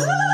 Ooh.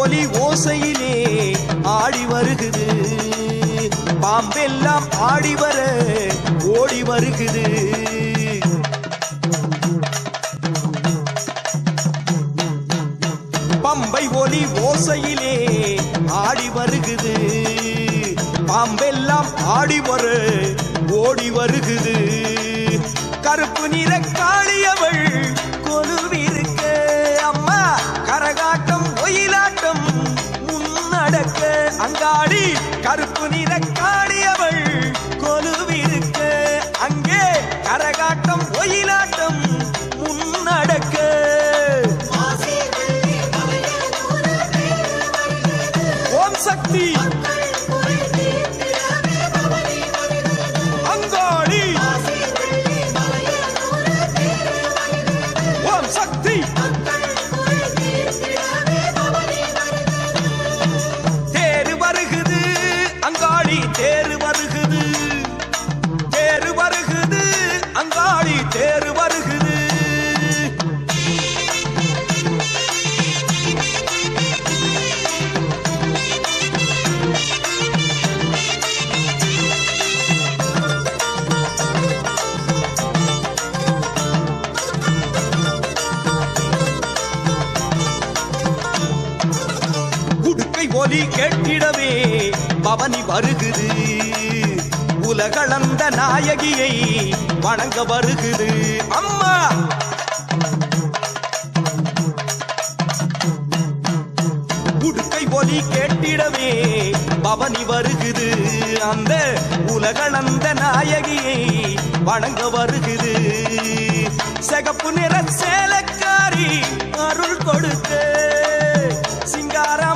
ஒலி ஓசையிலே ஆடி வருகுது. பாம்பெல்லாம் ஆடி வர ஓடி வருகுது. பம்பை ஒலி ஓசையிலே ஆடி வருகுது. பாம்பெல்லாம் ஆடி வர ஓடி வருகுது. கருப்பு நிற காளியவள் அங்காடி கருப்பு நிற காடியவள் கொலுவிருக்க. அங்கே கரகாட்டம் ஒயிலா பவனி வருகுது. உலகளந்த நாயகியை வணங்க வருகுது. அம்மா! உடுக்கை ஒலி கேட்டிடவே பவனி வருகுது. அந்த உலகளந்த நாயகியை வணங்க வருகுது. சகப்பு நிற சேலக்காரி அருள் கொடுத்து சிங்கார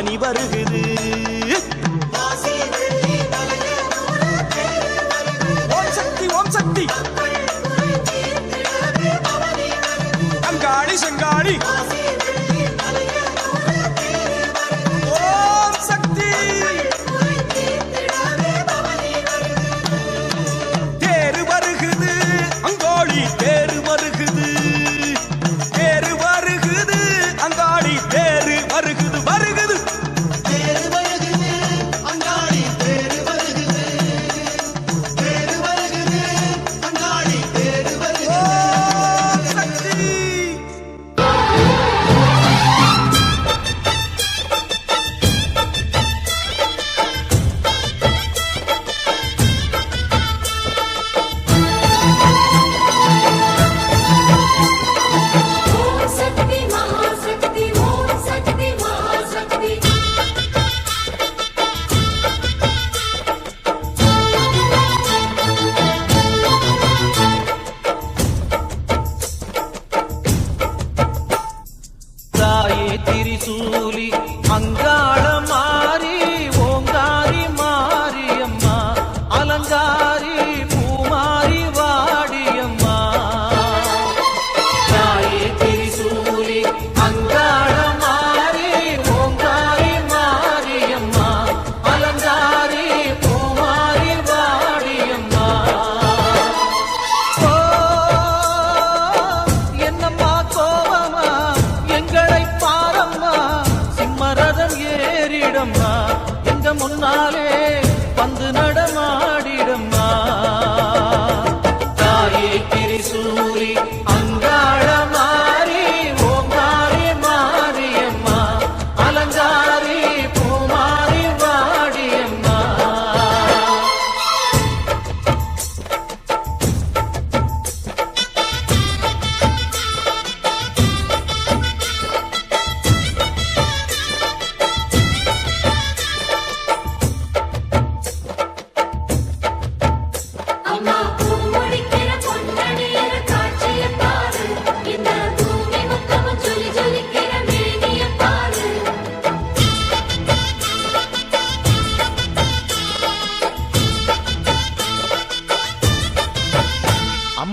பனி வருகுது.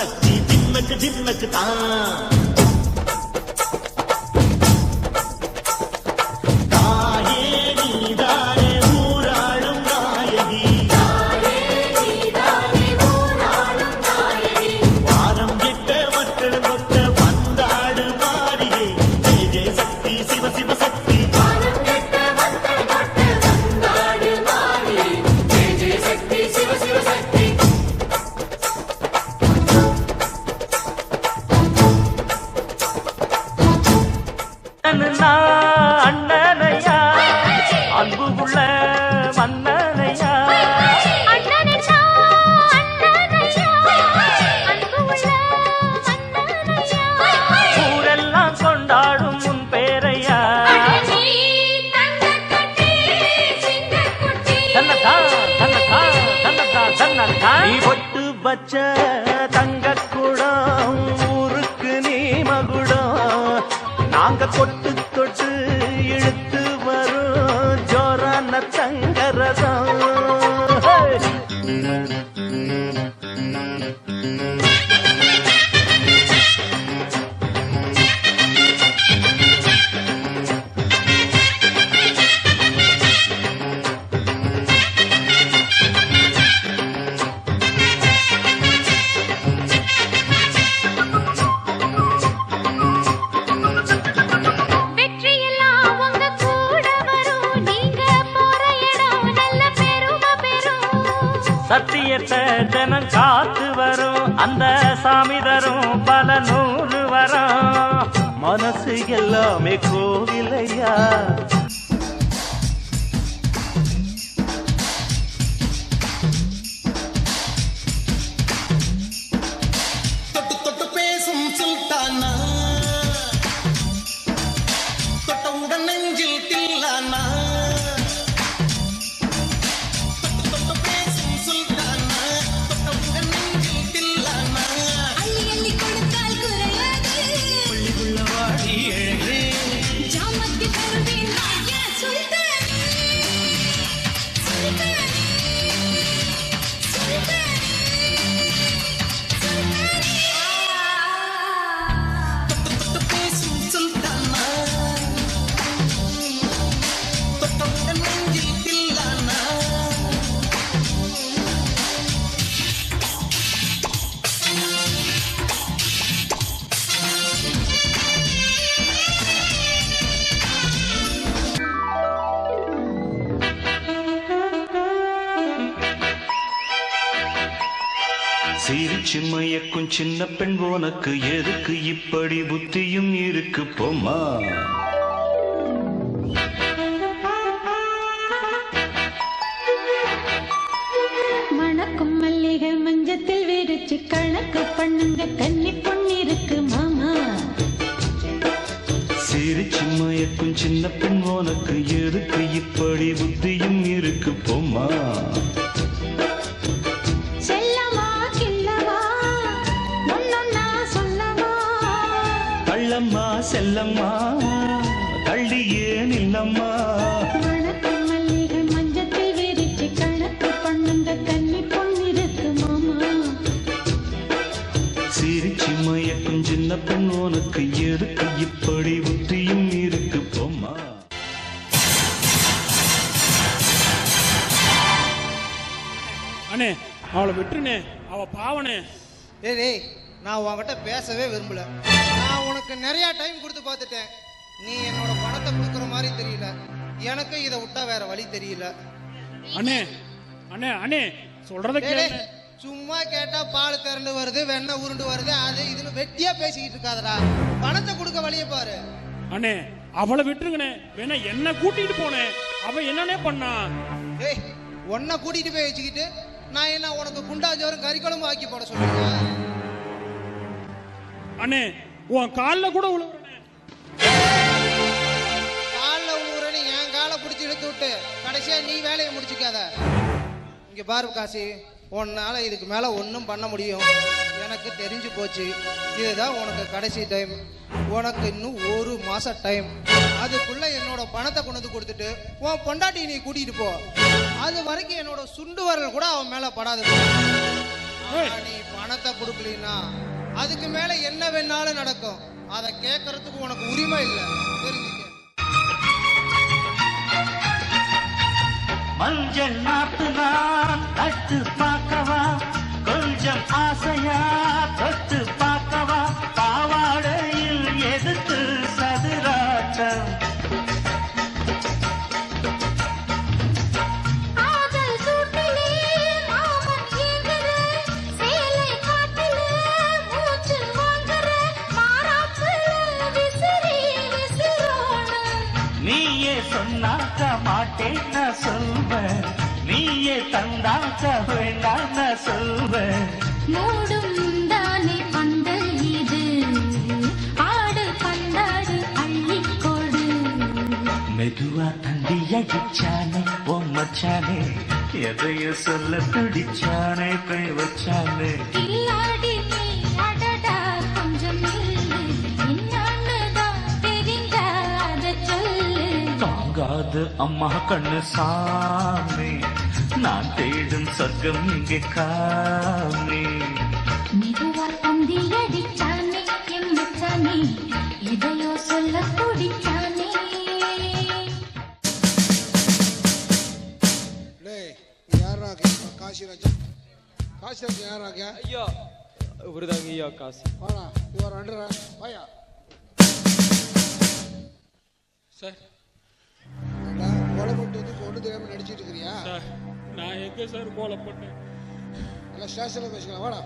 सकती दिमक दिमक था हाँ। ก็คน தினம் காத்து வரும். அந்த சாமி தரும் பல நூறு வரும். மனசு எல்லாமே கோவிலையா? சின்ன பெண் உனக்கு எதுக்கு? இப்படி புத்தியும் இருக்கு போமா மணக்கும் மல்லிகை மஞ்சத்தில் விரிச்சு கணக்கு பண்ணுங்க. கன்னி பொண்ணிருக்கு மாமா. சிரிச்சு மயக்கும் சின்ன பெண் உனக்கு எதுக்கு? இப்படி புத்தியும் இருக்கு போமா கள்ளம்மா செல்லம்மா கள்ளி ஏன் இல்லம்மா சிரிச்சு மயக்கும் சின்ன பெண் உனக்கு எதுக்கு? இப்படி புத்தியும் இருக்கு போமா அண்ணே அவளை விட்டுருனே அவ பாவனே டேய் நான் உன்கிட்ட பேசவே விரும்பல. நான் நிறைய டைம் கொடுத்து பார்த்துட்டேன். நீ என்னோட பணத்தை கொடுக்குற மாதிரி தெரியல. எனக்கு இதை விட்டா வேற வழி தெரியல. அண்ணே அண்ணே அண்ணே சொல்றத கேளு. சும்மா கேட்டா பால் திரண்டு வருது வெண்ணெய் உருண்டு வருது அது இதுன்னு வெட்டியா பேசிக்கிட்டு இருக்காதடா. பணத்தை கொடுக்க வழிய பாரு. அண்ணே அவளை விட்டுருங்கண்ணே. வேணா என்ன கூட்டிட்டு போனேன் அவ என்னண்ணே பண்ணா? டேய் உன்னை கூட்டிட்டு போய் வச்சுக்கிட்டு நான் என்ன உனக்கு குண்டா ஜோறும் கறி குழம்பு ஆக்கி போட சொல்றேன்? அண்ணே உன் காலில் கூட விழுவுறேனே காலில் உழுவுறேன்னு என் காலை பிடிச்சி இழுத்து விட்டு கடைசியா நீ வேலையை முடிச்சுக்காத. இங்க பாரு காசி உன்னால இதுக்கு மேல ஒன்றும் பண்ண முடியும். எனக்கு தெரிஞ்சு போச்சு. இதுதான் உனக்கு கடைசி டைம் உனக்கு இன்னும் ஒரு மாச டைம் அதுக்குள்ள என்னோட பணத்தை கொண்டு வந்து கொடுத்துட்டு உன் பொண்டாட்டி நீ கூட்டிட்டு போ. அது வரைக்கும் என்னோட சுண்டு வரல் கூட அவன் மேல படாது. நீ பணத்தை கொடுக்கலனா அதுக்கு மேல என்ன வேணாலும் நடக்கும். அதை கேட்கறதுக்கு உனக்கு உரிமை இல்லை. தெரிஞ்சுக்க. மஞ்சள் நாட்டு நான் தட்டு பார்க்கவா? கொஞ்சம் ஆசையா தொட்டு நீயே சொன்னாக்க மாட்டேன் நான் சொல்வேன். நீயே தந்தாக்க வேண்டாம் நான் சொல்வேன். மூடும் தானே பந்தல் இது. ஆடு பந்தாடு அள்ளிக்கொடு. மெதுவா தண்டி அடிச்சானே ஓ மச்சானே. எதைய சொல்ல துடிச்சானே கை வச்சானே. கில்லாடி தாங்காது அம்மா கண்ணு சாமி. நான் தேடும் சொர்க்கம் இங்கே காமி. மெதுவா தந்தி அடிச்சானே எம்மச்சானே எதையோ சொல்ல துடிச்சானே காசிராஜா. காசிராஜா யாராக ஐயா இவருதாங்க ஐயா காசு. வாடா இவர் அண்டுறா. வாயா. சார் பண்ணிட்டு வந்து ஒன்று தெரியாம நடிச்சிட்டு இருக்கிறியா? சார் நான் எங்க சார் கோலை பண்ணேன் எல்லாம் ஸ்டேஷனில் பேசிக்கலாம் வாடா.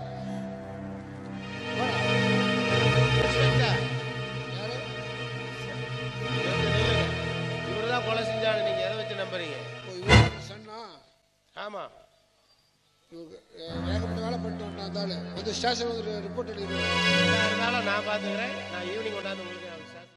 கொலை செஞ்சாரு நீங்க எதை வச்சு நம்புறீங்க? ஓ இவரு சன்னா? ஆமா. ஏகப்பட்ட வேலை பண்ணிட்டு ஆளு வந்து ஸ்டேஷன் வந்து ரிப்போர்ட் இருந்தாலும் நான் பாத்துக்கிறேன். நான் ஈவினிங் கொண்டாந்து உங்களுக்கு